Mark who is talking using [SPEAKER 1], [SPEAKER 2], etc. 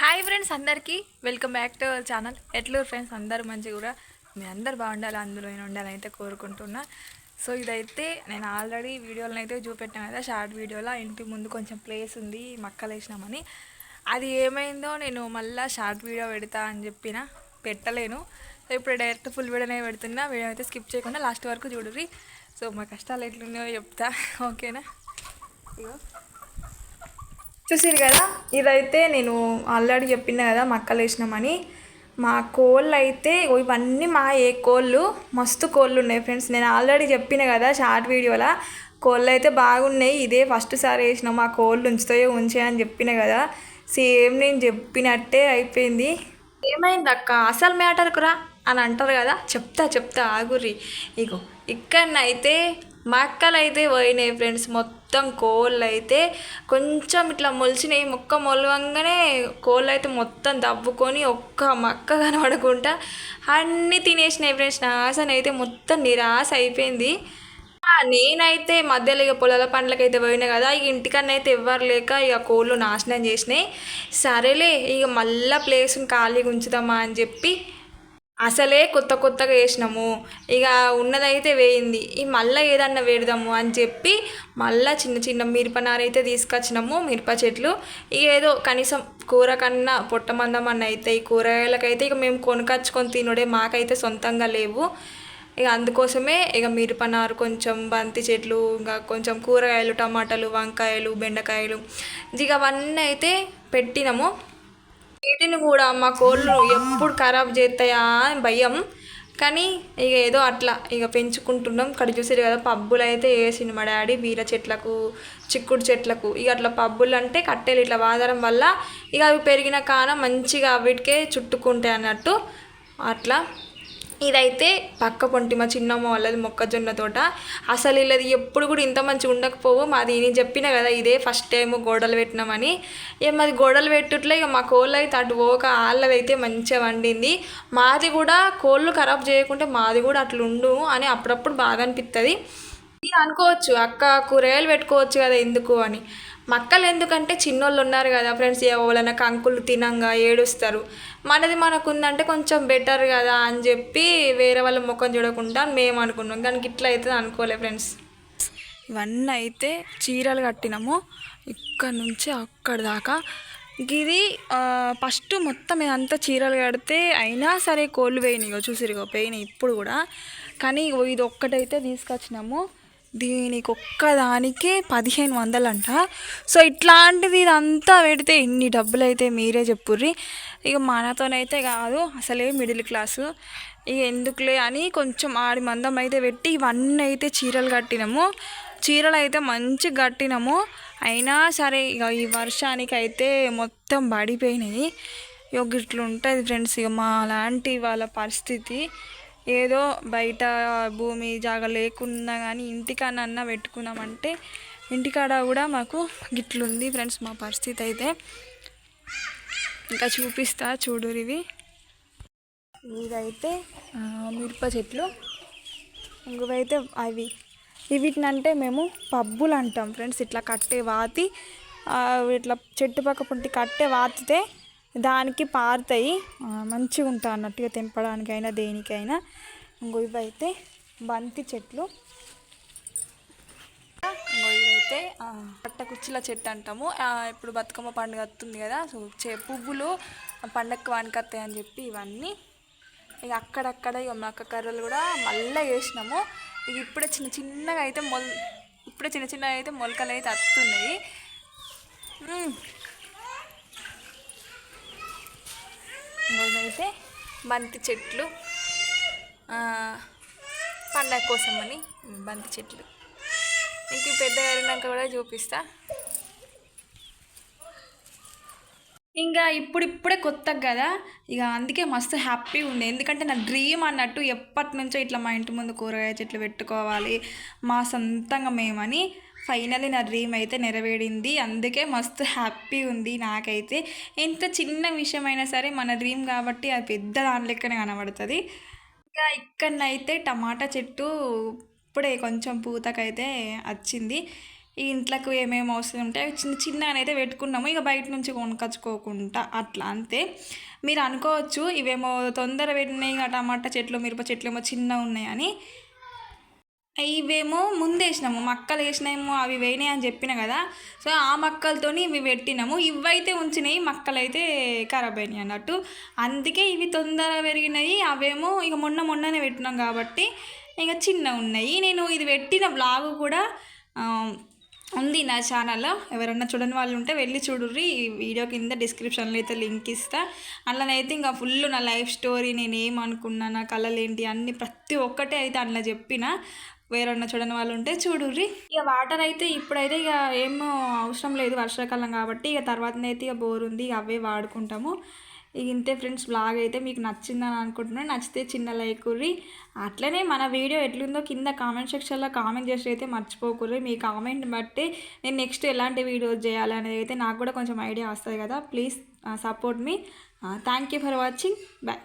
[SPEAKER 1] Hi friends అందరికీ. Welcome back to our channel. ఎట్లూరు friends? అందరూ మంచిగా కూడా మీ అందరు బాగుండాలి అందులో నేను ఉండాలని అయితే కోరుకుంటున్నా. సో ఇదైతే నేను ఆల్రెడీ వీడియోలను అయితే చూపెట్టాను కదా షార్ట్ వీడియోలో. ఇంటి ముందు కొంచెం ప్లేస్ ఉంది మక్కలు వేసినామని. అది ఏమైందో నేను మళ్ళీ షార్ట్ వీడియో పెడతా అని చెప్పిన పెట్టలేను. సో ఇప్పుడు డైరెక్ట్ ఫుల్ వీడియోనే పెడుతున్నా. వీడియో అయితే స్కిప్ చేయకుండా లాస్ట్ వరకు చూడుర్రి. సో మా కష్టాలు ఎట్లున్నాయో చెప్తా. ఓకేనా? ఇగో. చూసారు కదా? ఇదైతే నేను ఆల్రెడీ చెప్పిన కదా మక్కలు వేసినామని. మా కోళ్ళు అయితే ఇవన్నీ మా ఏ కోళ్ళు మస్తు కోళ్ళు ఉన్నాయి ఫ్రెండ్స్ నేను ఆల్రెడీ చెప్పిన కదా షార్ట్ వీడియోలో. కోళ్ళు అయితే బాగున్నాయి. ఇదే ఫస్ట్ సారి వేసినాం. మా కోళ్ళు ఉంచుతాయో ఉంచాయని అని చెప్పిన కదా. సేమ్ నేను చెప్పినట్టే అయిపోయింది. ఏమైంది అక్క అసలు మ్యాటర్కురా అని అంటారు కదా? చెప్తా చెప్తా ఆగుర్రి. ఇగో ఇక్కడనైతే మక్కలు అయితే పోయినాయి ఫ్రెండ్స్. మొత్తం కోళ్ళు అయితే కొంచెం ఇట్లా మొలిచినాయి. మొక్క మొలవంగానే కోళ్ళు అయితే మొత్తం దవ్వుకొని ఒక్క మక్క కనబడకుండా అన్నీ తినేసినాయి ఫ్రెండ్స్. నాశనం అయితే మొత్తం నిరాశ అయిపోయింది. నేనైతే మధ్యలో ఇక పొలాల పండ్లకైతే పోయినా కదా. ఇక ఇంటికన్నా అయితే ఎవ్వరు లేక ఇక కోళ్ళు నాశనం చేసినాయి. సరేలే ఇక మళ్ళీ ప్లేస్ని ఖాళీగా ఉంచుదామా అని చెప్పి అసలే కొత్త కొత్తగా వేసినాము. ఇక ఉన్నదైతే వేయింది. ఈ మళ్ళీ ఏదన్నా వేడదాము అని చెప్పి మళ్ళీ చిన్న చిన్న మిరపనారైతే తీసుకొచ్చినాము మిరప చెట్లు. ఇక ఏదో కనీసం కూర కన్నా పొట్టమందం అన్న అయితే ఈ కూరగాయలకైతే ఇక మేము కొనుకొచ్చుకొని తినుడే మాకైతే సొంతంగా లేవు. ఇక అందుకోసమే ఇక మిరపనారు కొంచెం బంతి చెట్లు ఇంకా కొంచెం కూరగాయలు టమాటాలు వంకాయలు బెండకాయలు. ఇక అవన్నీ అయితే పెట్టినాము. వీటిని కూడా మా కోళ్ళు ఎప్పుడు ఖరాబ్ చేస్తాయా అని భయం. కానీ ఇక ఏదో అట్లా ఇక పెంచుకుంటున్నాం. ఇక్కడ చూసారు కదా పబ్బులు అయితే వేసిండు మా డాడీ బీర చెట్లకు చిక్కుడు చెట్లకు. ఇక అట్లా పబ్బులు అంటే కట్టెలు ఇట్లా వాదరం వల్ల ఇక అవి పెరిగిన కాన మంచిగా వీటికే చుట్టుకుంటాయి అన్నట్టు అట్లా ఇదైతే పక్క పొంటి మా చిన్నమ్మ వాళ్ళది మొక్కజొన్న తోట. అసలు వీళ్ళది ఎప్పుడు కూడా ఇంత మంచిగా ఉండకపోవు. మాది నేను చెప్పిన కదా ఇదే ఫస్ట్ టైం గోడలు పెట్టినామని. ఇక మాది గోడలు పెట్టుట్లే ఇక మా కోళ్ళు అయితే అటు పోక వాళ్ళది అయితే మంచిగా వండింది మాది కూడా కోళ్ళు ఖరాబ్ చేయకుంటే మాది కూడా అట్లా ఉండు అని అప్పుడప్పుడు బాగా అనిపిస్తుంది మీరు అనుకోవచ్చు అక్క కూరగాయలు పెట్టుకోవచ్చు కదా ఎందుకు అని. మక్కలు ఎందుకంటే చిన్నోళ్ళు ఉన్నారు కదా ఫ్రెండ్స్ ఎవరైనా కంకులు తినంగా ఏడుస్తారు. మనది మనకు ఉందంటే కొంచెం బెటర్ కదా అని చెప్పి వేరే వాళ్ళ ముఖం చూడకుండా మేము అనుకున్నాం. కానీ ఇట్లా అవుతుంది అనుకోలే ఫ్రెండ్స్ ఇవన్నీ అయితే చీరలు కట్టినాము. ఇక్కడ నుంచి అక్కడ దాకా. ఇది ఫస్ట్ మొత్తం ఇదంతా చీరలు కడితే అయినా సరే కోళ్ళు వేయినాయి చూసిరుగో పోయినాయి ఇప్పుడు కూడా. కానీ ఇగో ఇది ఒక్కటైతే తీసుకొచ్చినాము. దీనికి ఒక్కదానికే పదిహేను వందలంట. సో ఇట్లాంటిది ఇదంతా పెడితే ఇన్ని డబ్బులు అయితే మీరే చెప్పుర్రి. ఇక మనతోనైతే కాదు అసలే మిడిల్ క్లాసు. ఇక ఎందుకులే అని కొంచెం ఆడి మందం అయితే పెట్టి ఇవన్నీ అయితే చీరలు కట్టినాము. చీరలు అయితే మంచిగా కట్టినాము. అయినా సరే ఇక ఈ వర్షానికి అయితే మొత్తం పడిపోయినాయి. ఇక ఇట్లుంటుంది ఫ్రెండ్స్ ఇక మా లాంటి వాళ్ళ పరిస్థితి. ఏదో బయట భూమి జాగ లేకున్నా కానీ ఇంటికానన్నా పెట్టుకున్నామంటే ఇంటికాడ కూడా మాకు గిట్లుంది ఫ్రెండ్స్ మా పరిస్థితి అయితే. ఇంకా చూపిస్తా చూడురు ఇవి ఇదైతే మిరప చెట్లు. ఇంకవైతే అవి. ఇవిటినంటే మేము పబ్బులు అంటాం ఫ్రెండ్స్. ఇట్లా కట్టే వాతి ఇట్లా చెట్టు పక్క పుంటి కట్టే వాతితే దానికి పారుతాయి. మంచిగా ఉంటాయి అన్నట్టుగా తెంపడానికైనా దేనికైనా. ఇంకో ఇవైతే బంతి చెట్లు. ఇంకో ఇదైతే పట్ట కుర్చీల చెట్టు అంటాము. ఇప్పుడు బతుకమ్మ పండుగ వస్తుంది కదా సో చే పువ్వులు పండగకి వానికత్తాయి అని చెప్పి ఇవన్నీ. ఇక అక్కడక్కడ ఇక మక్క కర్రలు కూడా మళ్ళీ వేసినాము ఇక ఇప్పుడే చిన్న చిన్నగా అయితే మొల్ ఇప్పుడే చిన్న చిన్నగా అయితే మొలకలు అయితే వస్తున్నాయి అయితే బంతి చెట్లు పండగ కోసమని బంతి చెట్లు. ఇంక పెద్ద పెద్దగా కూడా చూపిస్తా. ఇంకా ఇప్పుడిప్పుడే కొత్త కదా? ఇక అందుకే మస్తు హ్యాపీ ఉంది ఎందుకంటే నా డ్రీమ్ అన్నట్టు ఎప్పటి నుంచో ఇట్లా మా ఇంటి ముందు కూరగాయ చెట్లు పెట్టుకోవాలి మా సొంతంగా మేమని ఫైనలీ నా డ్రీమ్ అయితే నెరవేరింది. అందుకే మస్తు హ్యాపీ ఉంది నాకైతే. ఎంత చిన్న విషయమైనా సరే మన డ్రీమ్ కాబట్టి అది పెద్ద దాని లెక్కనే కనబడుతుంది. ఇంకా ఇక్కడనైతే టమాటా చెట్టు ఇప్పుడే కొంచెం పూతకైతే వచ్చింది. ఈ ఇంట్లోకి ఏమేమి అవసరం ఉంటాయి చిన్న చిన్నగానైతే పెట్టుకున్నాము. ఇక బయట నుంచి కొనుకొచ్చుకోకుండా అట్లా అంతే. మీరు అనుకోవచ్చు ఇవేమో తొందర పెట్టినాయి ఇక టమాటా చెట్లు మిరప చెట్లు ఏమో చిన్నగా ఉన్నాయని ఇవేమో ముందేసినాము మక్కలు వేసినాము అవి వేయినాయి అని చెప్పిన కదా. సో ఆ మక్కలతోని ఇవి పెట్టినాము. ఇవైతే ఉంచినాయి మక్కలు అయితే ఖరాబ్ అయినాయి అన్నట్టు. అందుకే ఇవి తొందర పెరిగినాయి. అవేమో ఇక మొన్న మొన్ననే పెట్టినాం కాబట్టి ఇక చిన్న ఉన్నాయి. నేను ఇది పెట్టిన బ్లాగ్ కూడా ఉంది నా ఛానల్లో. ఎవరన్నా చూడని వాళ్ళు ఉంటే వెళ్ళి చూడుర్రి. ఈ వీడియో కింద డిస్క్రిప్షన్లో అయితే లింక్ ఇస్తా. అందులోనైతే ఇంకా ఫుల్ నా లైఫ్ స్టోరీ నేను ఏమనుకున్నా నా కళలు ఏంటి అన్ని ప్రతి ఒక్కటే అయితే అందులో చెప్పిన. వేరన్నా చూడని వాళ్ళు ఉంటే చూడుర్రి. ఇక వాటర్ అయితే ఇప్పుడైతే ఇక ఏమో అవసరం లేదు వర్షాకాలం కాబట్టి ఇక తర్వాతనైతే ఇక బోర్ ఉంది ఇక అవే వాడుకుంటాము. ఇక ఇంతే ఫ్రెండ్స్ బ్లాగ్ అయితే మీకు నచ్చిందని అనుకుంటున్నాను నచ్చితే చిన్న లైక్ కుర్రి. అట్లనే మన వీడియో ఎట్లుందో కింద కామెంట్ సెక్షన్లో కామెంట్ చేసి అయితే మర్చిపోకుర్రి. మీ కామెంట్ బట్టి నేను నెక్స్ట్ ఎలాంటి వీడియోస్ చేయాలి అనేది అయితే నాకు కూడా కొంచెం ఐడియా వస్తుంది కదా. Please support me thank you for watching bye